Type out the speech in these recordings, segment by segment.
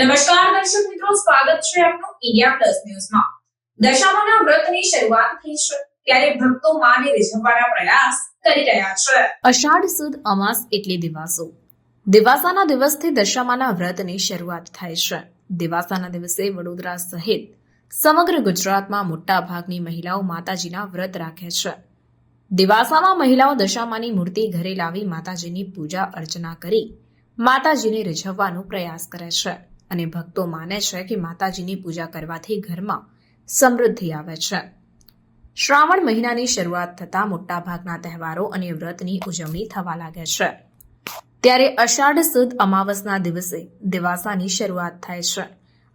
નમસ્કાર દર્શક મિત્રો, સ્વાગત છે આપનું ઇન્ડિયા પ્લસ ન્યૂઝમાં દશામાના વ્રતની શરૂઆત થઈ છે, ત્યારે ભક્તો માને રીઝવવાના પ્રયાસ કરી રહ્યા છે. અષાઢ સુદ અમાસ એટલે દિવાસો. દિવાસાના દિવસથી દશામાના વ્રતની શરૂઆત થાય છે. દિવાસાના દિવસે વડોદરા સહિત સમગ્ર ગુજરાતમાં મોટા ભાગની મહિલાઓ માતાજીના વ્રત રાખે છે. દિવાસામાં મહિલાઓ દશામાની મૂર્તિ ઘરે લાવી માતાજીની પૂજા અર્ચના કરી માતાજીને રીઝવવાનો પ્રયાસ કરે છે. અને ભક્તો માને છે કે માતાજીની પૂજા કરવાથી ઘરમાં સમૃદ્ધિ આવે છે. શ્રાવણ મહિનાની શરૂઆત થતાં મોટાભાગના તહેવારો અને વ્રતની ઉજવણી થવા લાગે છે. ત્યારે અષાઢ સુદ અમાવસના દિવસે દિવાસાની શરૂઆત થાય છે.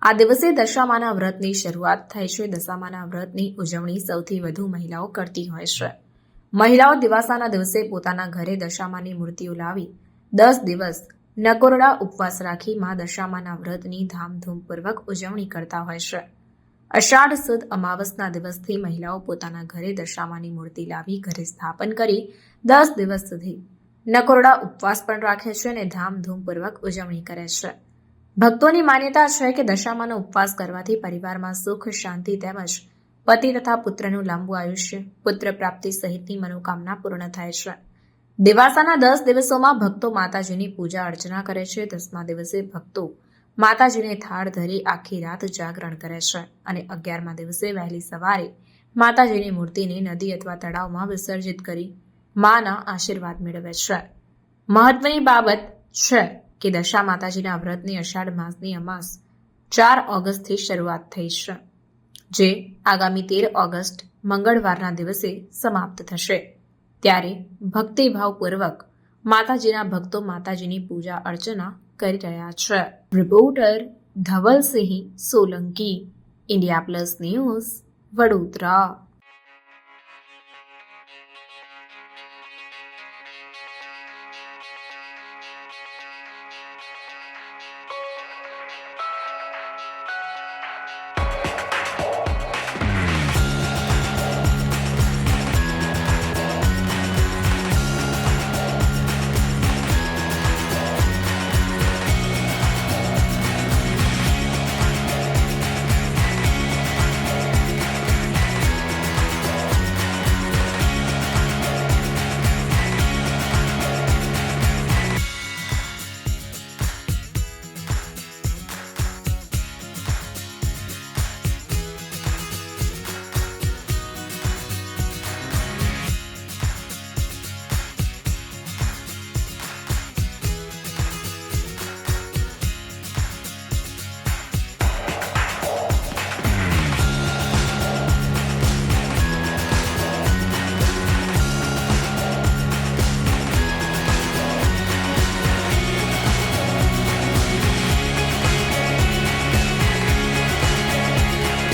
આ દિવસે દશામાના વ્રતની શરૂઆત થાય છે. દશામાના વ્રતની ઉજવણી સૌથી વધુ મહિલાઓ કરતી હોય છે. મહિલાઓ દિવાસાના દિવસે પોતાના ઘરે દશામાની મૂર્તિઓ લાવી દસ દિવસ નકોરડા ઉપવાસ રાખી મા દશામાના વ્રતની ધામધૂમપૂર્વક ઉજવણી કરતા હોય છે. અષાઢ સુદ અમાવસના દિવસથી મહિલાઓ પોતાના ઘરે દશામાની મૂર્તિ લાવી ઘરે સ્થાપન કરી દસ દિવસ સુધી નકોરડા ઉપવાસ પણ રાખે છે અને ધામધૂમપૂર્વક ઉજવણી કરે છે. ભક્તોની માન્યતા છે કે દશામાનો ઉપવાસ કરવાથી પરિવારમાં સુખ, શાંતિ તેમજ પતિ તથા પુત્રનું લાંબુ આયુષ્ય, પુત્ર પ્રાપ્તિ સહિતની મનોકામના પૂર્ણ થાય છે. દિવાસાના દસ દિવસોમાં ભક્તો માતાજીની પૂજા અર્ચના કરે છે. દસમા દિવસે ભક્તો માતાજીને થાળ ધરી આખી રાત જાગરણ કરે છે અને અગિયારમા દિવસે વહેલી સવારે માતાજીની મૂર્તિને નદી અથવા તળાવમાં વિસર્જિત કરી માના આશીર્વાદ મેળવે છે. મહત્વની બાબત છે કે દશા માતાજીના વ્રતની અષાઢ માસની અમાસ ચાર ઓગસ્ટથી શરૂઆત થઈ છે, જે આગામી તેર ઓગસ્ટ મંગળવારના દિવસે સમાપ્ત થશે. ત્યારે ભક્તિભાવપૂર્વક માતાજીના ભક્તો માતાજીની પૂજા અર્ચના કરી રહ્યા છે. Reporter Dhavalsinh Solanki, India plus news Vadodara.